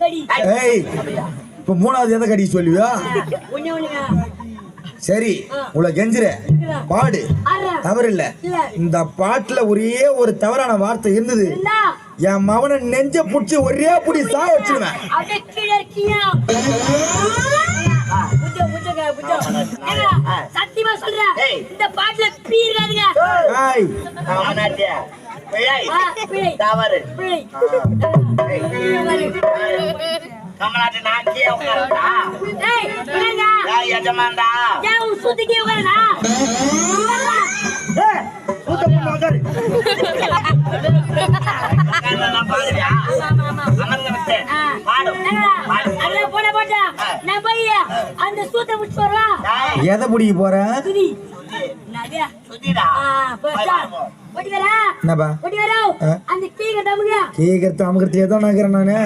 கடி. ஏய் இப்ப மூணாவது எதை கடி சொல்லுவியா? சரி உங்களை கெஞ்சுற. பாடு. தவறு இல்ல இல்ல. இந்த பாட்டுல ஒரே ஒரு தவறான வார்த்தை இருந்தது. இருந்தா? என் மவனை நெஞ்ச புடிச்சு ஒரே புடி சா வச்சிருவேன். சத்தியமா சொல்றேன். இந்த பாட்டுல பீராதுங்க. தவறு. கமலாட்டி நான் கீழே ஏய் ஏய் பாடுறியா அமர்ந்து. பாடு அதுல போட போட்டா போய் அந்த சூத்தை முடிச்சு வரலாம் ஏய், எதை பிடிக்க போற? சுதி நதியா போச்சா போட்டி வரா என்னப்பா வரா. அந்த கீழே அமுக்கிறது ஏதோ நகரேன் நானு.